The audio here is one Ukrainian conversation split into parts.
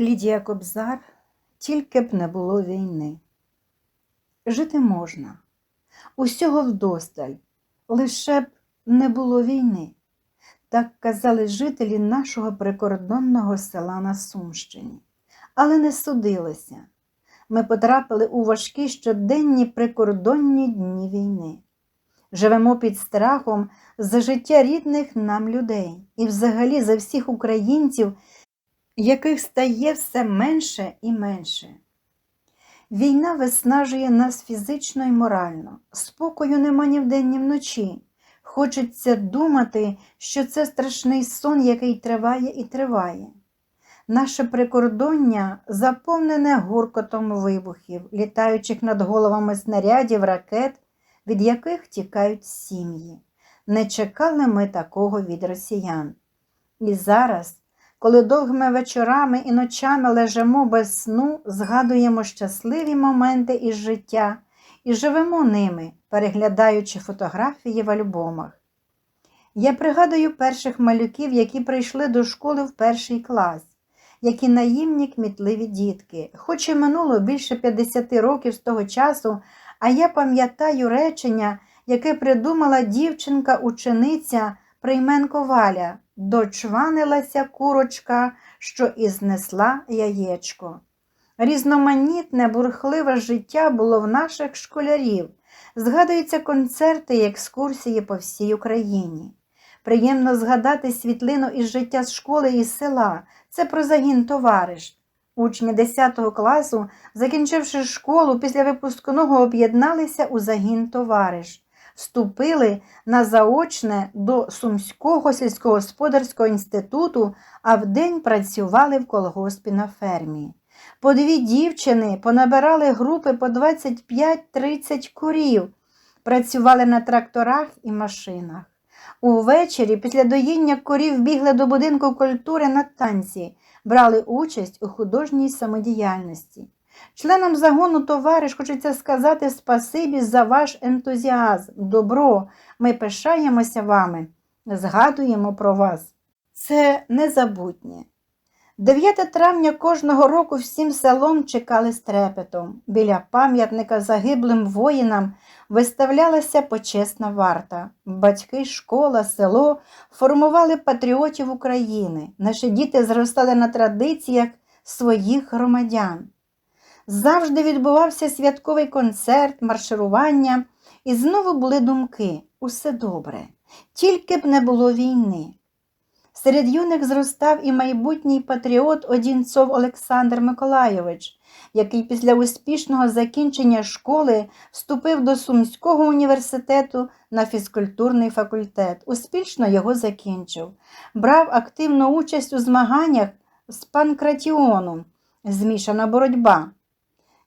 Лідія Кобзар, тільки б не було війни. Жити можна, усього вдосталь, лише б не було війни. Так казали жителі нашого прикордонного села на Сумщині. Але не судилися. Ми потрапили у важкі щоденні прикордонні дні війни. Живемо під страхом за життя рідних нам людей і взагалі за всіх українців, яких стає все менше і менше. Війна виснажує нас фізично і морально, спокою нема ні вдень, ні вночі. Хочеться думати, що це страшний сон, який триває і триває. Наше прикордоння заповнене гуркотом вибухів, літаючих над головами снарядів, ракет, від яких тікають сім'ї. Не чекали ми такого від росіян. І зараз, коли довгими вечорами і ночами лежимо без сну, згадуємо щасливі моменти із життя і живемо ними, переглядаючи фотографії в альбомах. Я пригадую перших малюків, які прийшли до школи в перший клас, які наївні кмітливі дітки. Хоч і минуло більше 50 років з того часу, а я пам'ятаю речення, яке придумала дівчинка-учениця Прийменко Валя, дочванилася курочка, що і знесла яєчко. Різноманітне, бурхливе життя було в наших школярів. Згадуються концерти і екскурсії по всій Україні. Приємно згадати світлину із життя з школи і села. Це про загін товариш. Учні 10 класу, закінчивши школу, після випускного об'єдналися у загін товариш, вступили на заочне до Сумського сільськогосподарського інституту, а вдень працювали в колгоспі на фермі. По дві дівчини понабирали групи по 25-30 курів, працювали на тракторах і машинах. Увечері після доїння корів бігли до будинку культури на танці, брали участь у художній самодіяльності. Членам загону товариш хочеться сказати спасибі за ваш ентузіазм, добро. Ми пишаємося вами, згадуємо про вас. Це незабутнє. 9 травня кожного року всім селом чекали з трепетом. Біля пам'ятника загиблим воїнам виставлялася почесна варта. Батьки, школа, село формували патріотів України. Наші діти зростали на традиціях своїх громадян. Завжди відбувався святковий концерт, марширування, і знову були думки усе добре, тільки б не було війни. Серед юних зростав і майбутній патріот Одінцов Олександр Миколайович, який після успішного закінчення школи вступив до Сумського університету на фізкультурний факультет. Успішно його закінчив. Брав активну участь у змаганнях з панкратіону, змішана боротьба.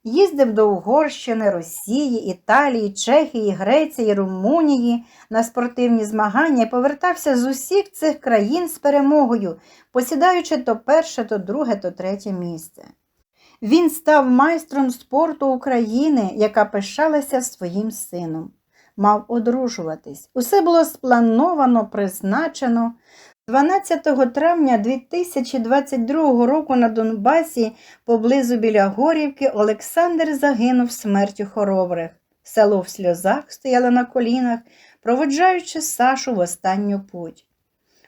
Їздив до Угорщини, Росії, Італії, Чехії, Греції, Румунії на спортивні змагання і повертався з усіх цих країн з перемогою, посідаючи то перше, то друге, то третє місце. Він став майстром спорту України, яка пишалася своїм сином. Мав одружуватись. Усе було сплановано, призначено. 12 травня 2022 року на Донбасі, поблизу біля Горівки, Олександр загинув смертю хоробрих. Село в сльозах стояло на колінах, проводжаючи Сашу в останню путь.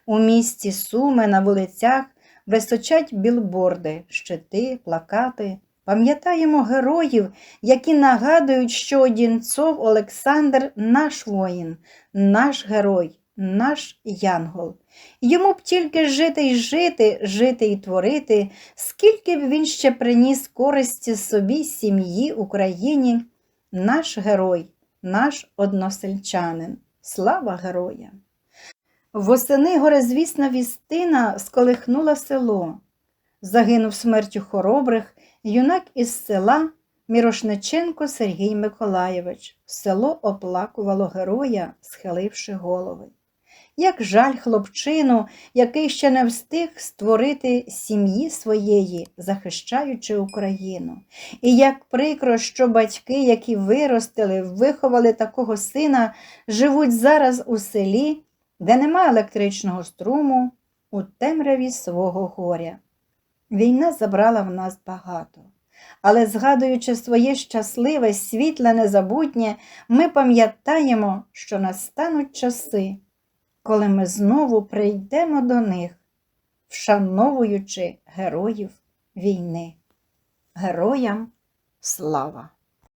У місті Суми на вулицях височать білборди, щити, плакати. Пам'ятаємо героїв, які нагадують, що Одінцов Олександр наш воїн, наш герой, наш янгол. Йому б тільки жити й жити, жити й творити, скільки б він ще приніс користі собі, сім'ї, Україні, наш герой, наш односельчанин. Слава героям! Восени горизвісна вістина сколихнула село. Загинув смертю хоробрих юнак із села Мірошниченко Сергій Миколаєвич. Село оплакувало героя, схиливши голови. Як жаль хлопчину, який ще не встиг створити сім'ї своєї, захищаючи Україну. І як прикро, що батьки, які виростили, виховали такого сина, живуть зараз у селі, де нема електричного струму, у темряві свого горя. Війна забрала в нас багато, але згадуючи своє щасливе, світле, незабутнє, ми пам'ятаємо, що настануть часи, коли ми знову прийдемо до них, вшановуючи героїв війни. Героям слава!